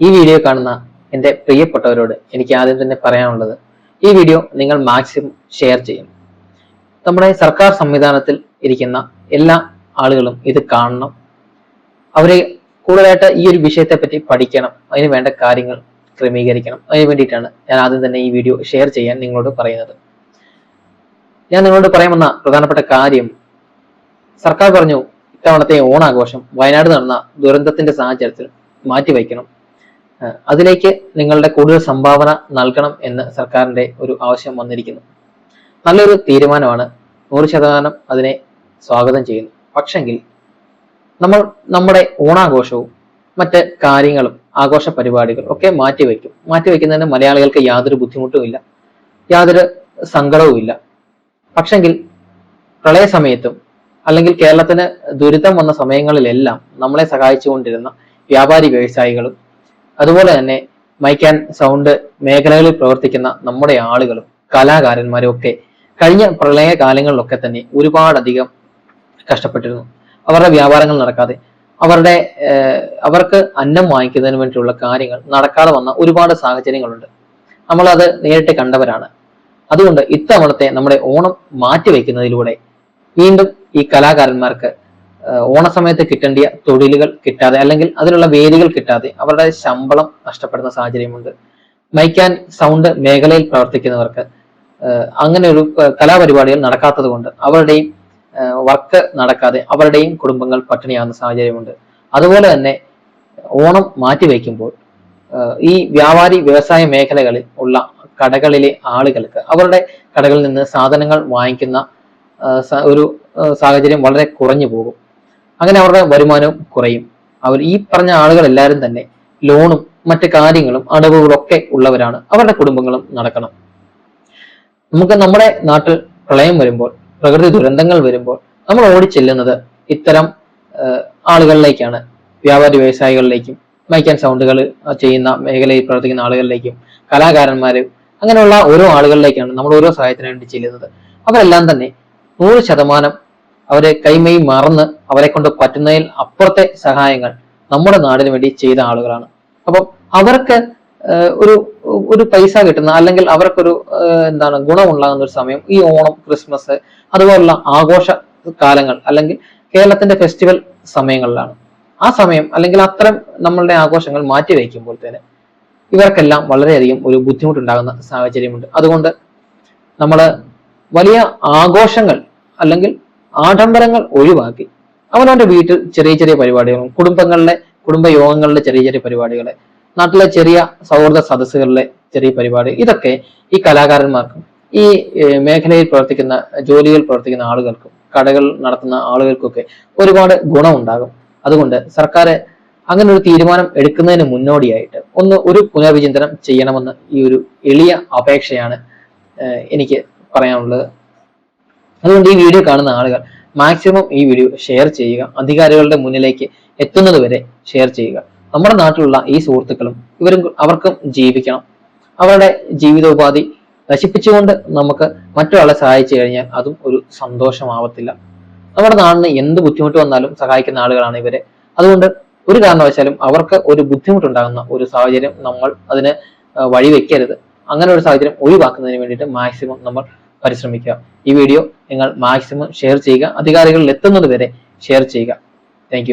ഈ വീഡിയോ കാണുന്ന എന്റെ പ്രിയപ്പെട്ടവരോട് എനിക്ക് ആദ്യം തന്നെ പറയാനുള്ളത് ഈ വീഡിയോ നിങ്ങൾ മാക്സിമം ഷെയർ ചെയ്യും. നമ്മുടെ സർക്കാർ സംവിധാനത്തിൽ ഇരിക്കുന്ന എല്ലാ ആളുകളും ഇത് കാണണം. അവരെ കൂടുതലായിട്ട് ഈ ഒരു വിഷയത്തെ പറ്റി പഠിക്കണം. അതിന് വേണ്ട കാര്യങ്ങൾ ക്രമീകരിക്കണം. അതിന് വേണ്ടിയിട്ടാണ് ഞാൻ ആദ്യം തന്നെ ഈ വീഡിയോ ഷെയർ ചെയ്യാൻ നിങ്ങളോട് പറയുന്നത്. ഞാൻ നിങ്ങളോട് പറയാമെന്ന പ്രധാനപ്പെട്ട കാര്യം സർക്കാർ പറഞ്ഞു ഇത്തവണത്തെ ഓണാഘോഷം വയനാട് നടന്ന ദുരന്തത്തിന്റെ സാഹചര്യത്തിൽ മാറ്റിവെക്കണം ഏഹ് അതിലേക്ക് നിങ്ങളുടെ കൂടുതൽ സംഭാവന നൽകണം എന്ന് സർക്കാരിന്റെ ഒരു ആവശ്യം വന്നിരിക്കുന്നു. നല്ലൊരു തീരുമാനമാണ് നൂറ് ശതമാനം അതിനെ സ്വാഗതം ചെയ്യുന്നു. പക്ഷെങ്കിൽ നമ്മൾ നമ്മുടെ ഓണാഘോഷവും മറ്റ് കാര്യങ്ങളും ആഘോഷ പരിപാടികൾ ഒക്കെ മാറ്റിവെക്കും. മാറ്റിവെക്കുന്നതിന് മലയാളികൾക്ക് യാതൊരു ബുദ്ധിമുട്ടുമില്ല യാതൊരു സങ്കടവും ഇല്ല. പക്ഷെങ്കിൽ പ്രളയ സമയത്തും അല്ലെങ്കിൽ കേരളത്തിന് ദുരിതം വന്ന സമയങ്ങളിലെല്ലാം നമ്മളെ സഹായിച്ചുകൊണ്ടിരുന്ന വ്യാപാരി വ്യവസായികളും അതുപോലെ തന്നെ മൈക്ക് ആൻഡ് സൗണ്ട് മേഖലകളിൽ പ്രവർത്തിക്കുന്ന നമ്മുടെ ആളുകളും കലാകാരന്മാരും ഒക്കെ കഴിഞ്ഞ പ്രളയ കാലങ്ങളിലൊക്കെ തന്നെ ഒരുപാടധികം കഷ്ടപ്പെട്ടിരുന്നു. അവരുടെ വ്യാപാരങ്ങൾ നടക്കാതെ അവരുടെ അവർക്ക് അന്നം വാങ്ങിക്കുന്നതിന് വേണ്ടിയുള്ള കാര്യങ്ങൾ നടക്കാതെ വന്ന ഒരുപാട് സാഹചര്യങ്ങളുണ്ട്. നമ്മളത് നേരിട്ട് കണ്ടവരാണ്. അതുകൊണ്ട് ഇത്തവണത്തെ നമ്മുടെ ഓണം മാറ്റിവെക്കുന്നതിലൂടെ വീണ്ടും ഈ കലാകാരന്മാർക്ക് ഓണസമയത്ത് കിട്ടേണ്ടിയ തൊഴിലുകൾ കിട്ടാതെ അല്ലെങ്കിൽ അതിനുള്ള വേദികൾ കിട്ടാതെ അവരുടെ ശമ്പളം നഷ്ടപ്പെടുന്ന സാഹചര്യമുണ്ട്. മൈക്ക് ആൻഡ് സൗണ്ട് മേഖലയിൽ പ്രവർത്തിക്കുന്നവർക്ക് അങ്ങനെ ഒരു കലാപരിപാടികൾ നടക്കാത്തത് കൊണ്ട് അവരുടെയും വർക്ക് നടക്കാതെ അവരുടെയും കുടുംബങ്ങൾ പട്ടിണിയാകുന്ന സാഹചര്യമുണ്ട്. അതുപോലെ തന്നെ ഓണം മാറ്റിവെക്കുമ്പോൾ ഈ വ്യാപാരി വ്യവസായ മേഖലകളിൽ ഉള്ള കടകളിലെ ആളുകൾക്ക് അവരുടെ കടകളിൽ നിന്ന് സാധനങ്ങൾ വാങ്ങിക്കുന്ന ഒരു സാഹചര്യം വളരെ കുറഞ്ഞു പോകും. അങ്ങനെ അവരുടെ വരുമാനവും കുറയും. അവർ ഈ പറഞ്ഞ ആളുകൾ എല്ലാവരും തന്നെ ലോണും മറ്റു കാര്യങ്ങളും അടവുകളും ഒക്കെ ഉള്ളവരാണ്. അവരുടെ കുടുംബങ്ങളും നടക്കണം. നമുക്ക് നമ്മുടെ നാട്ടിൽ പ്രളയം വരുമ്പോൾ പ്രകൃതി ദുരന്തങ്ങൾ വരുമ്പോൾ നമ്മൾ ഓടിച്ചെല്ലുന്നത് ഇത്തരം ആളുകളിലേക്കാണ്. വ്യാപാരി വ്യവസായികളിലേക്കും മൈക്ക് ആൻഡ് സൗണ്ടുകൾ ചെയ്യുന്ന മേഖലയിൽ പ്രവർത്തിക്കുന്ന ആളുകളിലേക്കും കലാകാരന്മാര് അങ്ങനെയുള്ള ഓരോ ആളുകളിലേക്കാണ് നമ്മൾ ഓരോ സഹായത്തിന് വേണ്ടി ചെല്ലുന്നത്. അവരെല്ലാം തന്നെ നൂറ് ശതമാനം അവരെ കൈമൈ മറന്ന് അവരെ കൊണ്ട് പറ്റുന്നതിൽ അപ്പുറത്തെ സഹായങ്ങൾ നമ്മുടെ നാടിന് വേണ്ടി ചെയ്ത ആളുകളാണ്. അപ്പം അവർക്ക് ഒരു ഒരു പൈസ കിട്ടുന്ന അല്ലെങ്കിൽ അവർക്കൊരു എന്താണ് ഗുണമുണ്ടാകുന്ന ഒരു സമയം ഈ ഓണം ക്രിസ്മസ് അതുപോലുള്ള ആഘോഷ കാലങ്ങൾ അല്ലെങ്കിൽ കേരളത്തിന്റെ ഫെസ്റ്റിവൽ സമയങ്ങളിലാണ്. ആ സമയം അല്ലെങ്കിൽ അത്തരം നമ്മളുടെ ആഘോഷങ്ങൾ മാറ്റി വയ്ക്കുമ്പോൾ തന്നെ ഇവർക്കെല്ലാം വളരെയധികം ഒരു ബുദ്ധിമുട്ടുണ്ടാകുന്ന സാഹചര്യമുണ്ട്. അതുകൊണ്ട് നമ്മൾ വലിയ ആഘോഷങ്ങൾ അല്ലെങ്കിൽ ആഡംബരങ്ങൾ ഒഴിവാക്കി. അവനവന്റെ വീട്ടിൽ ചെറിയ ചെറിയ പരിപാടികളും കുടുംബങ്ങളിലെ കുടുംബ യോഗങ്ങളിലെ ചെറിയ ചെറിയ പരിപാടികളെ നാട്ടിലെ ചെറിയ സൗഹൃദ സദസ്സുകളിലെ ചെറിയ പരിപാടി ഇതൊക്കെ ഈ കലാകാരന്മാർക്കും ഈ മേഖലയിൽ പ്രവർത്തിക്കുന്ന ജോലിയിൽ പ്രവർത്തിക്കുന്ന ആളുകൾക്കും കടകൾ നടത്തുന്ന ആളുകൾക്കൊക്കെ ഒരുപാട് ഗുണമുണ്ടാകും. അതുകൊണ്ട് സർക്കാർ അങ്ങനെ ഒരു തീരുമാനം എടുക്കുന്നതിന് മുന്നോടിയായിട്ട് ഒന്ന് ഒരു പുനർവിചിന്തനം ചെയ്യണമെന്ന് ഈ ഒരു എളിയ അപേക്ഷയാണ് എനിക്ക് പറയാനുള്ളത്. അതുകൊണ്ട് ഈ വീഡിയോ കാണുന്ന ആളുകൾ മാക്സിമം ഈ വീഡിയോ ഷെയർ ചെയ്യുക. അധികാരികളുടെ മുന്നിലേക്ക് എത്തുന്നത് വരെ ഷെയർ ചെയ്യുക. നമ്മുടെ നാട്ടിലുള്ള ഈ സുഹൃത്തുക്കളും ഇവരും അവർക്കും ജീവിക്കണം. അവരുടെ ജീവിതോപാധി നശിപ്പിച്ചുകൊണ്ട് നമുക്ക് മറ്റൊരാളെ സഹായിച്ചു കഴിഞ്ഞാൽ അതും ഒരു സന്തോഷമാവത്തില്ല. നമ്മുടെ നാടിന് എന്ത് ബുദ്ധിമുട്ട് വന്നാലും സഹായിക്കുന്ന ആളുകളാണ് ഇവരെ. അതുകൊണ്ട് ഒരു കാരണവശാലും അവർക്ക് ഒരു ബുദ്ധിമുട്ടുണ്ടാകുന്ന ഒരു സാഹചര്യം നമ്മൾ അതിന് വഴിവെക്കരുത്. അങ്ങനെ ഒരു സാഹചര്യം ഒഴിവാക്കുന്നതിന് വേണ്ടിയിട്ട് മാക്സിമം നമ്മൾ പരിശ്രമിക്കുക. ഈ വീഡിയോ നിങ്ങൾ മാക്സിമം ഷെയർ ചെയ്യുക. അധികാരികളിൽ എത്തുന്നത് വരെ ഷെയർ ചെയ്യുക. താങ്ക്